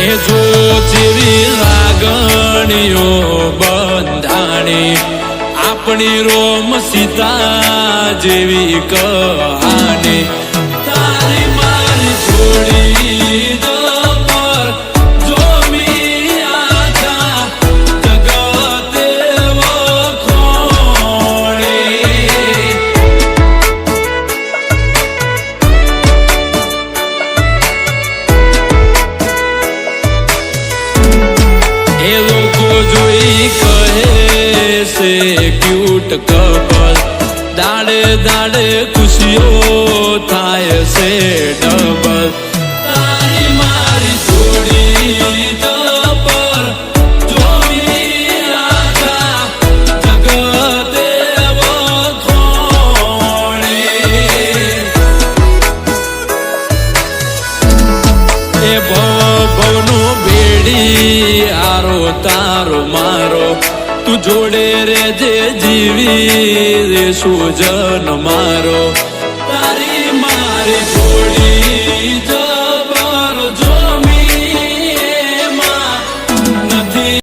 એ જો જેવી લાગણીઓ બંધાણી. આપણી રોમ સીતા જેવી કહાની. જોઈ કહે છે ક્યુટ કપલ દાડે દાડે ખુશીઓ થાય છે ડબલ તારી મારી જોડી જોડે રે જે જીવી સુજન મારો.